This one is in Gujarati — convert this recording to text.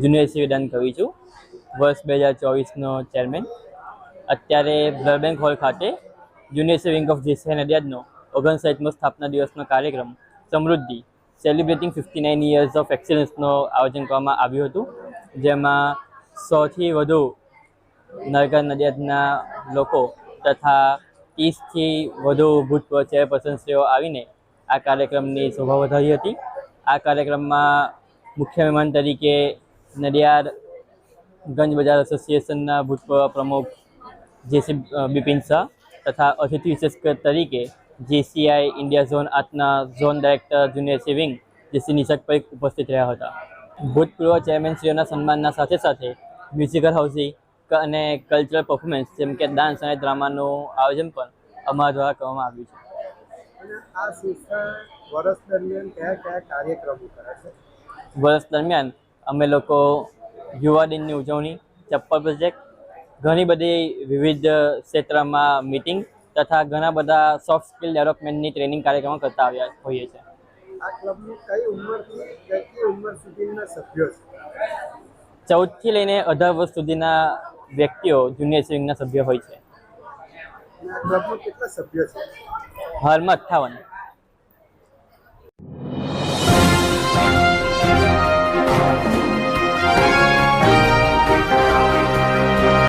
જુનિયર સિવિદાન કવિ છું, વર્ષ બે હજાર ચોવીસનો ચેરમેન અત્યારે બ્લડ બેંક હોલ ખાતે જુનિયર સેવિંગ ઓફ જેસી નડિયાદનો ઓગણસાઠમો સ્થાપના દિવસનો કાર્યક્રમ સમૃદ્ધિ celebrating fifty nine years of એક્સેલન્સનો આયોજન કરવામાં આવ્યું હતું, જેમાં સૌથી વધુ નરગર નડિયાદના લોકો તથા ત્રીસથી વધુ ભૂતપૂર્વ ચેરપર્સનશ્રીઓ આવીને આ કાર્યક્રમની શોભા વધારી હતી. આ કાર્યક્રમમાં મુખ્ય મહેમાન તરીકે નડિયાદ ગંજ બજાર એસોસિએશનના ભૂતપૂર્વ પ્રમુખ જેસી બિપિન શાહ તથા અતિથિ વિશેષ તરીકે જેસીઆઈ ઇન્ડિયા ઝોન આર્ટના zone director junior sewing JC Nishak Parikh ઉપસ્થિત રહ્યા હતા. ભૂતપૂર્વ ચેરમેનશ્રીઓના સન્માનના સાથે સાથે મ્યુઝિકલ હાઉસિંગ અને કલ્ચરલ પરફોર્મન્સ જેમ કે ડાન્સ અને ડ્રામાનું આયોજન પણ અમારા દ્વારા કરવામાં આવ્યું છે. આ સંસ્થા વર્ષ દરમિયાન કયા કયા કાર્યક્રમો કરે છે વર્ષ દરમિયાન અમે લોકો યુવા દિનની ઉજવણી ચપ્પલ પ્રોજેક્ટ ઘણી બધી વિવિધ ક્ષેત્રમાં મીટિંગ તથા ઘણા બધા સોફ્ટ સ્કિલ ડેવલપમેન્ટની ટ્રેનિંગ કાર્યક્રમો કરતા આવ્યા હોઈએ છીએ. આ ક્લબની કઈ ઉંમરથી કેટલી ઉંમર સુધીના સભ્યો છે? ચૌદથી લઈને અઢાર વર્ષ સુધીના વ્યક્તિઓ જુનિયર સિવિંગના સભ્ય હોય છે. ક્લબમાં કેટલા સભ્યો છે? હાલમાં અઠ્ઠાવન.